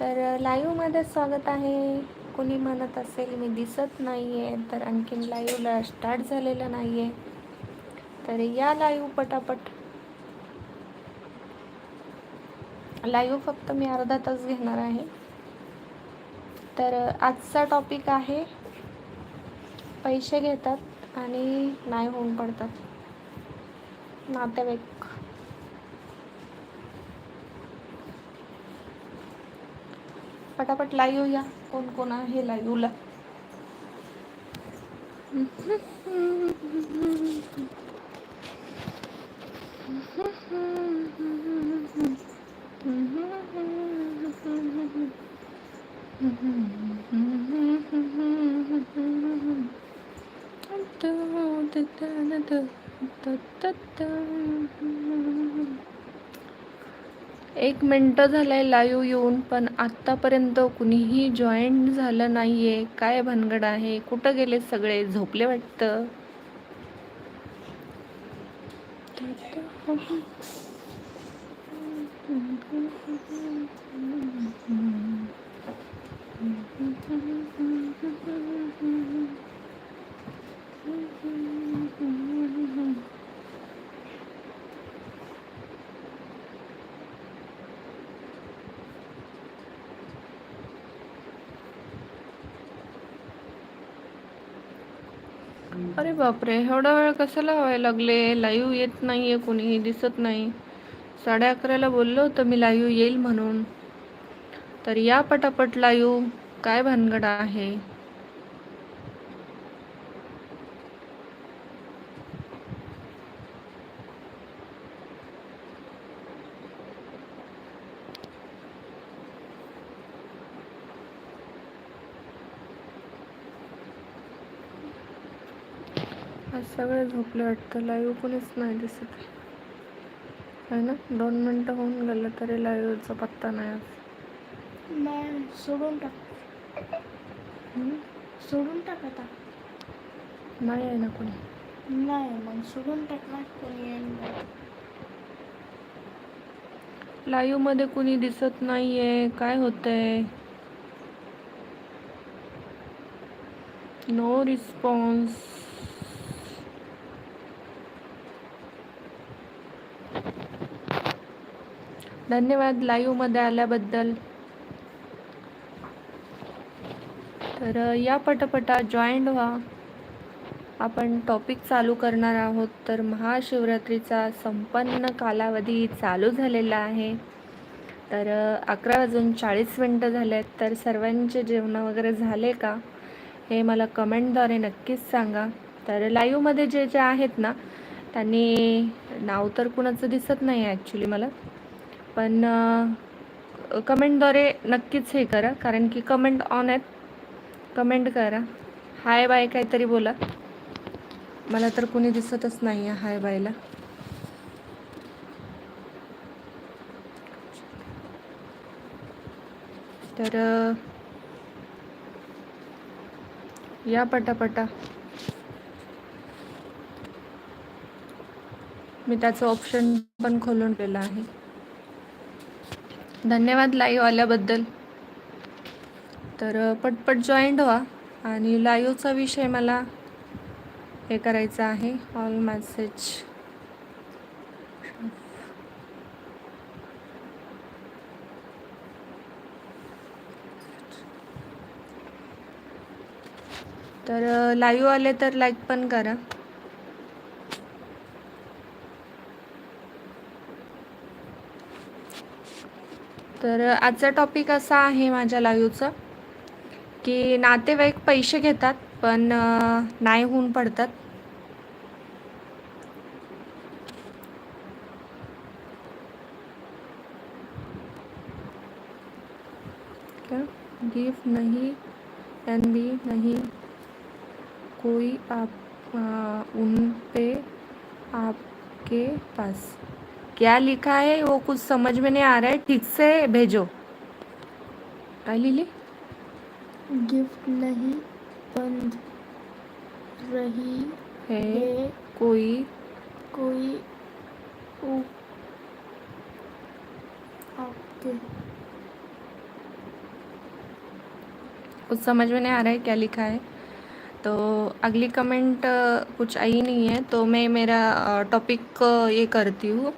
तर लाईव्हमध्ये स्वागत आहे. कोणी म्हणत असेल मी दिसत नाही आहे तर आणखीन लाईव्हला स्टार्ट झालेलं नाही आहे तर या लाईव्ह पटापट. लाईव्ह फक्त मी अर्धा तास घेणार आहे. तर आजचा टॉपिक आहे पैसे घेतात आणि नाही होऊन पडतात. नातेवाईक. पटापट लाईव्ह या कोण कोण आहे लाईव्हला एक मिनटं झालं आहे लाईव्ह येऊन पण आत्तापर्यंत कुणीही जॉईन झालं नाही आहे काय भानगड आहे? कुठं गेले सगळे? झोपले वाटतं? बापरे एवढा वेळ कशाला व्हायला लागले? लाईव्ह येत नाही आहे कोणीही दिसत नाही. साडे अकराला बोललो होतं मी लाईव्ह येईल म्हणून. तर या पटापट लाईव्ह काय भानगड आहे? आज सगळे झोपले वाटतं. लाईव्ह कोणीच नाही दिसत. आहे ना? दोन मिनटं होऊन गेलं तरी लाईव्हचा पत्ता नाही आज. नाही सोडून टाक? सोडून टाक आता. नाही आहे ना कोणी? नाही मग सोडून टाक ना कोणी येईल नाही. लाईव्हमध्ये कुणी दिसत नाहीये. काय होतंय? नो रिस्पॉन्स धन्यवाद लाईव्हमध्ये आल्याबद्दल. तर या पटापटा जॉईंट व्हा. आपण टॉपिक चालू करणार आहोत तर महाशिवरात्रीचा संपन्न कालावधी चालू झालेला आहे. तर अकरा वाजून चाळीस मिनटं झाले आहेत तर सर्वांचे जेवणं वगैरे झाले का? हे मला कमेंटद्वारे नक्कीच सांगा. तर लाईव्हमध्ये जे जे आहेत ना त्यांनी नाव तर कुणाचं दिसत नाही ॲक्च्युली मला. पण कमेंटद्वारे नक्कीच हे करा. कारण की कमेंट ऑन आहेत. कमेंट करा. हाय बाय काहीतरी बोला. मला तर कुणी दिसतच नाही आहे हाय बायला तर या पटापटा. मी त्याचं ऑप्शन पण खोलून ठेवलं आहे. धन्यवाद लाईव्ह आल्याबद्दल. तर पटपट जॉईंट व्हा आणि लाईव्हचा विषय मला हे करायचं आहे. ऑल मॅसेज तर लाईव्ह आले तर लाईक पण करा. तर आजचा टॉपिक असा आहे माझ्या लाईव्हचा की नातेवाईक पैसे घेतात पण नाही होऊन पडतात. गिफ्ट नहीं एन बी नहीं कोई आप आ, उन पे आपके पास। लिखा है? वो कुछ समझ में नहीं आ रहा है। ठीक से भेजो। काय लिहिली गिफ्ट नहीं बंद रही है है। कोई। कोई आपके। कुछ समझ में नहीं आ रहा है क्या लिखा है। तो अगली कमेंट कुछ आई नहीं है। तो मैं मेरा टॉपिक ये करती हूँ।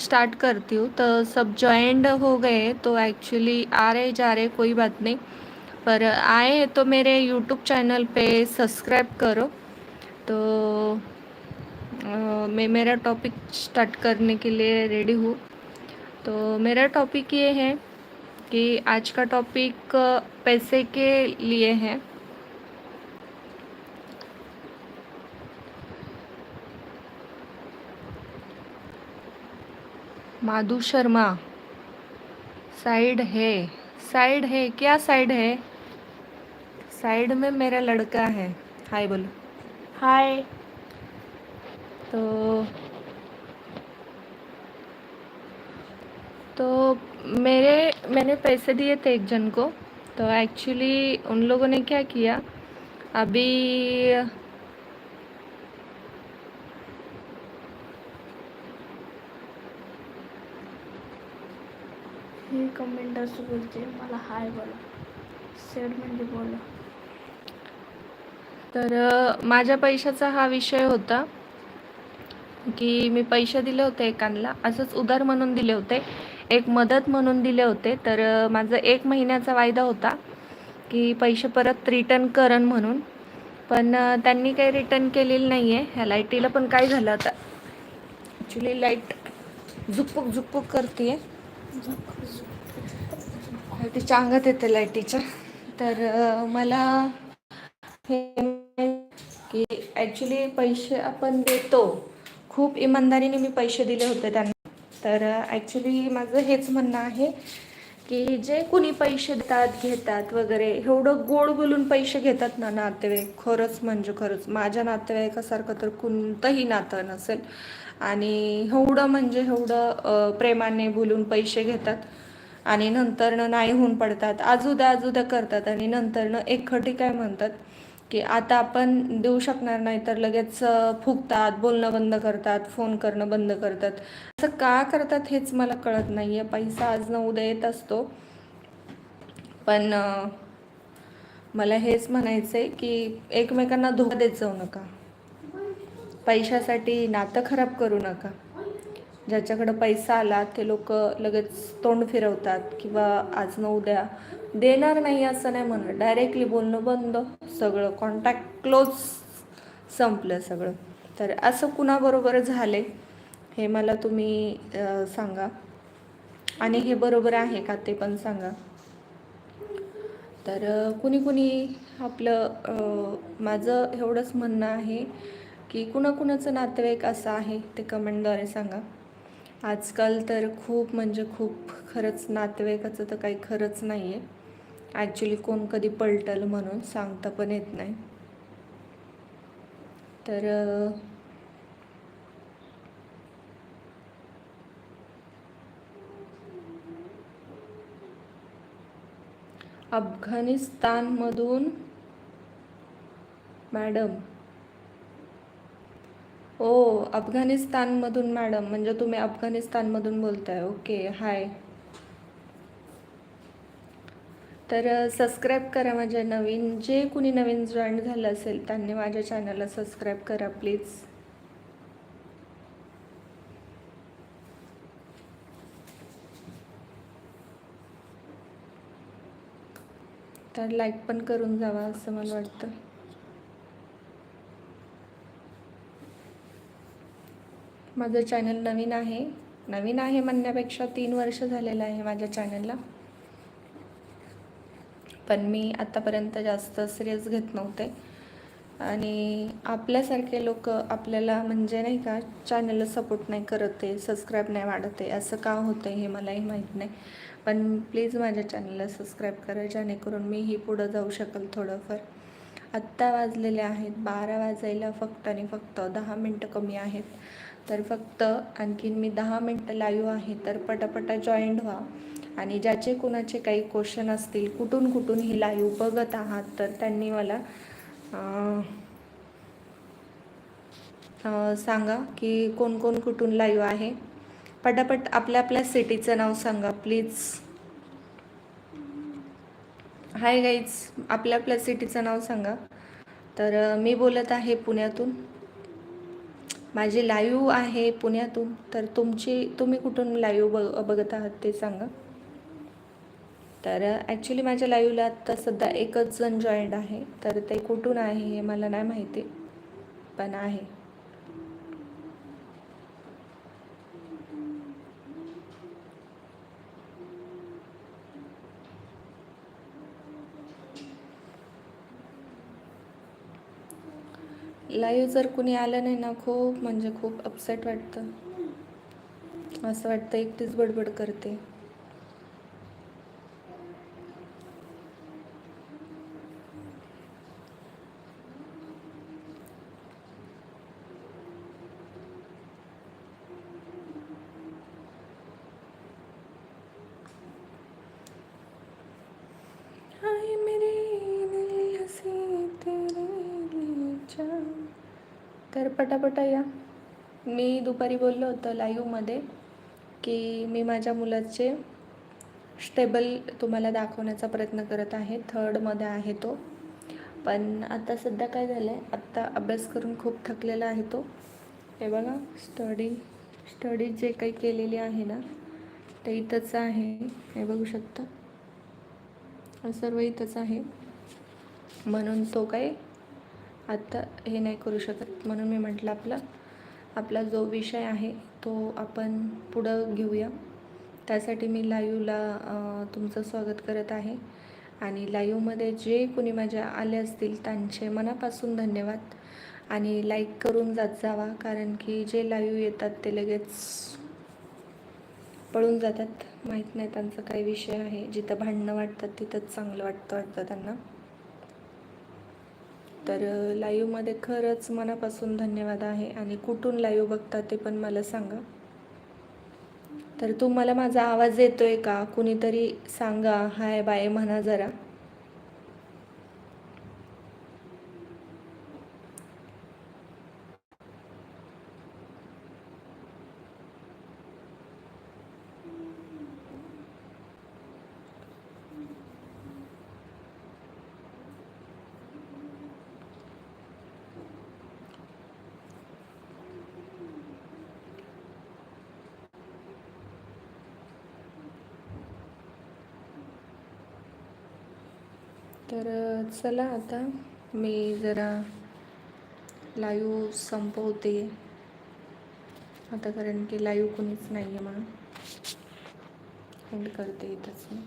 स्टार्ट करती हूँ तो सब ज्वाइंट हो गए तो एक्चुअली आ रहे जा रहे कोई बात नहीं। पर आए तो मेरे यूट्यूब चैनल पे सब्सक्राइब करो। तो अ, मैं मेरा टॉपिक स्टार्ट करने के लिए रेडी हूँ। तो मेरा टॉपिक ये है कि आज का टॉपिक पैसे के लिए है। माधु शर्मा। साइड है। साइड है। क्या साइड है? साइड में मेरा लड़का है। हाय बोलो। हाय। तो तो मेरे मैंने पैसे दिए थे एक जन को। तो एक्चुअली उन लोगों ने क्या किया? अभी मी कमेंट असं बोलते मला हाय बोला. सेड म्हणजे बोला. तर माझ्या पैशाचा हा विषय होता की मी पैसे दिले होते एकांना असंच उधार म्हणून दिले होते एक मदत म्हणून दिले होते. तर माझा एक महिन्याचा वायदा होता की पैसे परत रिटर्न करन म्हणून. पण त्यांनी काही रिटर्न केलेलं नाही आहे ह्या लाईटीला पण काय झालं आता? ॲक्च्युली लाइट झुकपूक झुकपूक करते आहे तिच्या अंगात येते लाईटीच्या. तर मला हे की ॲक्च्युली पैसे आपण देतो. खूप इमानदारीने मी पैसे दिले होते त्यांना. तर ॲक्च्युली माझं हेच म्हणणं आहे की जे कुणी पैसे देतात घेतात वगैरे एवढं गोड बोलून पैसे घेतात ना नातेवाईक. खरंच म्हणजे खरंच. माझ्या नातेवाईकासारखं तर कोणतंही नातं नसेल. आणि एवढं म्हणजे एवढं प्रेमाने बोलून पैसे घेतात आणि नंतरनं नाही होऊन पडतात. आजूद्या आजूद्या करतात आणि नंतरनं एकखटी काय म्हणतात की आता आपण देऊ शकणार नाही तर लगेच फुगतात बोलणं बंद करतात फोन करणं बंद करतात. असं का करतात हेच मला कळत नाही आहे पैसा आज न उद्या येत असतो. पण मला हेच म्हणायचं आहे की एकमेकांना धोका देत जाऊ नका. पैशासाठी नातं खराब करू नका. ज्याच्याकडं पैसा आला ते लोक लगेच तोंड फिरवतात किंवा आज न उद्या देणार नाही असं नाही म्हणत. डायरेक्टली बोलणं बंद. सगळं कॉन्टॅक्ट क्लोज संपलं सगळं. तर असं कुणाबरोबर झाले हे मला तुम्ही सांगा. आणि हे बरोबर आहे का ते पण सांगा. तर कुणी कुणी आपलं माझं एवढंच म्हणणं आहे. की कुणाकुणाचं नातेवाईक असं आहे ते कमेंटद्वारे सांगा. आजकाल तर खूप म्हणजे खूप खरंच नातेवाईकाचं तर काही खरंच नाही आहे ॲक्च्युली कोण कधी पलटल म्हणून सांगता पण येत नाही. तर अफगाणिस्तानमधून मॅडम ओ अफगाणिस्तानमधून मॅडम. म्हणजे तुम्ही अफगाणिस्तानमधून बोलताय. Okay hi. तर सबस्क्राईब करा माझ्या नवीन. जे कुणी नवीन जॉईन झालं असेल त्यांनी माझ्या चॅनलला सबस्क्राईब करा प्लीज तर लाईक पण करून जावा असं मला वाटतं. माझं चॅनल नवीन आहे. नवीन आहे म्हणण्यापेक्षा तीन वर्ष झालेलं आहे माझ्या चॅनलला पण मी आत्तापर्यंत जास्त सिरियस घेत नव्हते. आणि आपल्यासारखे लोक आपल्याला म्हणजे नाही का चॅनलला सपोर्ट नाही करत आहे सबस्क्राईब नाही वाढत आहे. असं का होतं आहे हे मलाही माहीत नाही. पण प्लीज माझ्या चॅनलला सबस्क्राईब करा जेणेकरून मीही पुढं जाऊ शकेल थोडंफार. आत्ता वाजलेले आहेत बारा वाजायला फक्त आणि फक्त दहा मिनटं कमी आहेत. तर फक्त आणखीन मी दहा मिनटं लाईव्ह आहे तर पटापटा जॉईंट व्हा. आणि ज्याचे कुणाचे काही क्वेश्चन असतील कुठून कुठून ही लाईव्ह बघत आहात तर त्यांनी मला सांगा की कोण कोण कुठून लाईव्ह आहे. पटापट आपल्या आपल्या सिटीचं नाव सांगा प्लीज हाय गाईज आपल्या आपल्या सिटीचं नाव सांगा. तर मी बोलत आहे पुण्यातून. माझी लाईव्ह आहे पुण्यातून तर तुमची तुम्ही कुठून लाईव्ह बघ बघत आहात ते सांगा. तर ॲक्च्युली माझ्या लाईव्हला आत्ता सध्या एकच जण जॉईंट आहे तर ते कुठून आहे हे मला नाही माहिती पण आहे. लाईव्ह जर कुणी आलं नाही ना खूप म्हणजे खूप अपसेट वाटतं. असं वाटतं एकटीच बडबड करते हाय मेरे दिल हसी तेरे लिए जान. तर पटापटा या. मी दुपारी बोललो होतं लाईव्हमध्ये की मी माझ्या मुलाचे स्टेबल तुम्हाला दाखवण्याचा प्रयत्न करत आहे. थर्डमध्ये आहे तो. पण आता सध्या काय झालं आहे आत्ता अभ्यास करून खूप थकलेला आहे तो. हे बघा स्टडी स्टडी जे काही केलेली आहे ना ते इथंच आहे. हे बघू शकता. सर्व इथंच आहे. म्हणून तो काही आत्ता हे नाही करू शकत. म्हणून मी म्हटलं आपला आपला जो विषय आहे तो आपण पुढं घेऊया. त्यासाठी मी लाईव्हला तुमचं स्वागत करत आहे. आणि लाईव्हमध्ये जे कोणी माझ्या आले असतील त्यांचे मनापासून धन्यवाद. आणि लाईक करून जात जावा कारण की जे लाईव्ह येतात ते लगेच पळून जातात. माहीत नाही त्यांचा काय विषय आहे. जिथं भांडणं वाटतात तिथंच चांगलं वाटतं वाटतं त्यांना. तर लाईव्हमध्ये खरंच मनापासून धन्यवाद आहे आणि कुठून लाईव्ह बघता ते पण मला सांगा. तर तुम्हाला माझा आवाज येतोय का? कुणीतरी सांगा हाय बाय म्हणा जरा. तर चला आता मी जरा लाईव्ह संपवते. आता कारण की लाईव्ह कोणीच नाही आहे म्हणून. एंड करते इथंच मी.